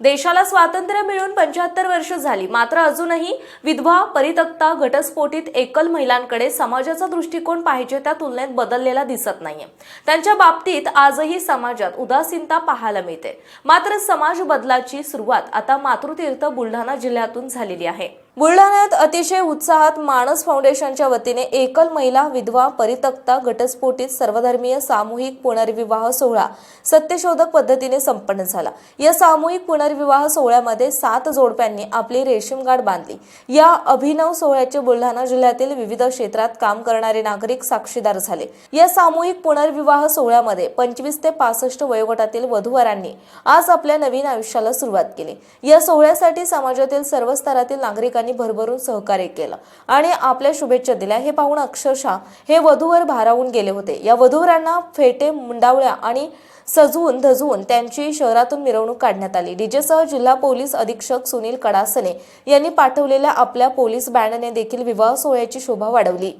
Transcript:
देशाला स्वातंत्र्य मिळून पंच्याहत्तर वर्ष झाली. मात्र अजूनही विधवा परितक्ता घटस्फोटित एकल महिलांकडे समाजाचा दृष्टिकोन पाहिजे त्या तुलनेत बदललेला दिसत नाहीये. त्यांच्या बाबतीत आजही समाजात उदासीनता पाहायला मिळते. मात्र समाज बदलाची सुरुवात आता मातृतीर्थ बुलढाणा जिल्ह्यातून झालेली आहे. बुलढाण्यात अतिशय उत्साहात मानस फाउंडेशनच्या वतीने एकल महिला विधवा परितक्ता घटस्फोटीत सर्वधर्मीय सामूहिक पुनर्विवाह सोहळा सत्यशोधक पद्धतीने संपन्न झाला. या सामूहिक पुनर्विवाह सोहळ्यामध्ये सात जोडप्यांनी आपली रेशीम गाठ बांधली. या अभिनव सोहळ्याचे बुलढाणा जिल्ह्यातील विविध क्षेत्रात काम करणारे नागरिक साक्षीदार झाले. या सामूहिक पुनर्विवाह सोहळ्यामध्ये पंचवीस ते पासष्ट वयोगटातील वधूवरांनी आज आपल्या नवीन आयुष्याला सुरुवात केली. या सोहळ्यासाठी समाजातील सर्व स्तरातील नागरिकांनी भरभरून सहकार्य केलं. आणि आपल्या शुभेच्छा दिल्या. हे पाहून अक्षरशः हे वधूवर भारावून गेले होते. या वधूवरांना फेटे मुंडावळ्या आणि सजवून धजवून त्यांची शहरातून मिरवणूक काढण्यात आली. डीजेसह जिल्हा पोलीस अधीक्षक सुनील कडासने यांनी पाठवलेल्या आपल्या पोलीस बँडने देखील विवाह सोहळ्याची शोभा वाढवली.